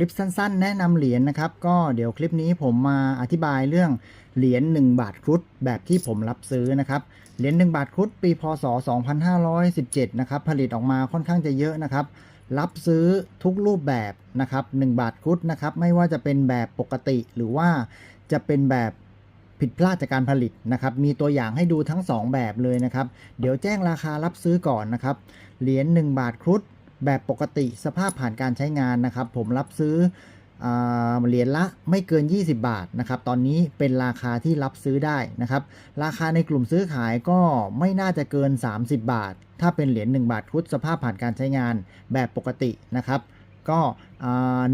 ลิปสั้นๆ แนะนำเหรียญนะครับ ก็เดี๋ยวคลิปนี้ผมมาอธิบายเรื่องเหรียญ1บาทครุฑแบบที่ผมรับซื้อนะครับ เหรียญ1บาทครุฑปีพศ 2517 นะครับ ผลิตออกมาค่อนข้างจะเยอะนะครับ รับซื้อทุกรูปแบบนะครับ1บาทครุฑนะครับ ไม่ว่าจะเป็นแบบปกติหรือว่าจะเป็นแบบผิดพลาดจากการผลิตนะครับ มีตัวอย่างให้ดูทั้ง 2 แบบเลยนะครับ เดี๋ยวแจ้งราคารับซื้อก่อนนะครับ เหรียญ1บาทครุฑ แบบปกติสภาพผ่านการใช้งานนะครับ ผมรับซื้ออ่าเหรียญละไม่เกิน 20 บาทนะครับ ตอนนี้เป็นราคาที่รับซื้อได้นะครับ ราคาในกลุ่มซื้อขายก็ไม่น่าจะเกิน 30 บาท ถ้าเป็นเหรียญ1บาทครุฑสภาพผ่านการใช้งานแบบปกตินะครับก็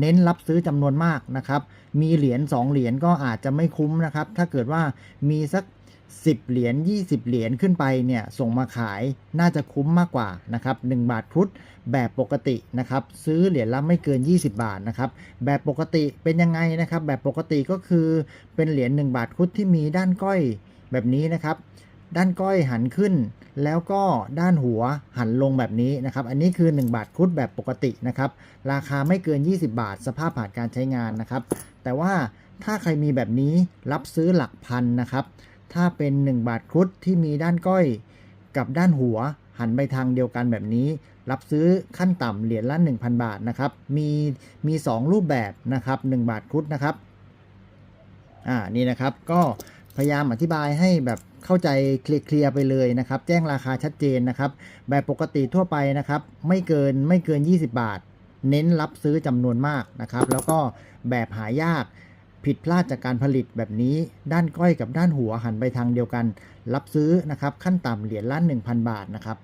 เน้นรับซื้อจำนวนมากนะครับ มีเหรียญ2เหรียญก็อาจจะไม่คุ้มนะครับ ถ้าเกิดว่ามีสัก 10 เหรียญ 20 เหรียญขึ้นไปเนี่ยส่งมาขายน่าจะคุ้มมากกว่านะครับ1บาทครุฑแบบปกตินะครับซื้อเหรียญละไม่เกิน 20 บาทนะครับแบบปกติเป็นยังไงนะครับ แบบปกติก็คือเป็นเหรียญ1บาทครุฑที่มีด้านก้อยแบบนี้นะครับ ด้านก้อยหันขึ้น แล้วก็ด้านหัวหันลงแบบนี้นะครับ อันนี้คือ 1 บาทครุฑแบบปกตินะครับ ราคาไม่เกิน 20 บาท สภาพผ่านการใช้งานนะครับ แต่ว่าถ้าใครมีแบบนี้รับซื้อหลักพันนะครับ ถ้าเป็น 1 บาทครุฑที่มีด้านก้อยกับด้านหัวหันไปทางเดียวกันแบบนี้ รับซื้อขั้นต่ำเหรียญละ1,000 บาทนะครับ มีมี 2 รูปแบบนะครับ 1 บาทครุฑนะครับอ่านี่นะครับก็พยายามอธิบายให้แบบเข้าใจเคลียร์ไปเลยนะครับ แจ้งราคาชัดเจนนะครับ แบบปกติทั่วไปนะครับ ไม่เกินไม่เกิน 20 บาท เน้นรับซื้อจำนวนมากนะครับ แล้วก็แบบหายาก ผิดพลาดจากการผลิตแบบนี้ด้านก้อยกับด้านหัวหันไปทางเดียวกัน รับซื้อนะครับขั้นต่ำเหรียญละ1,000 บาทนะครับ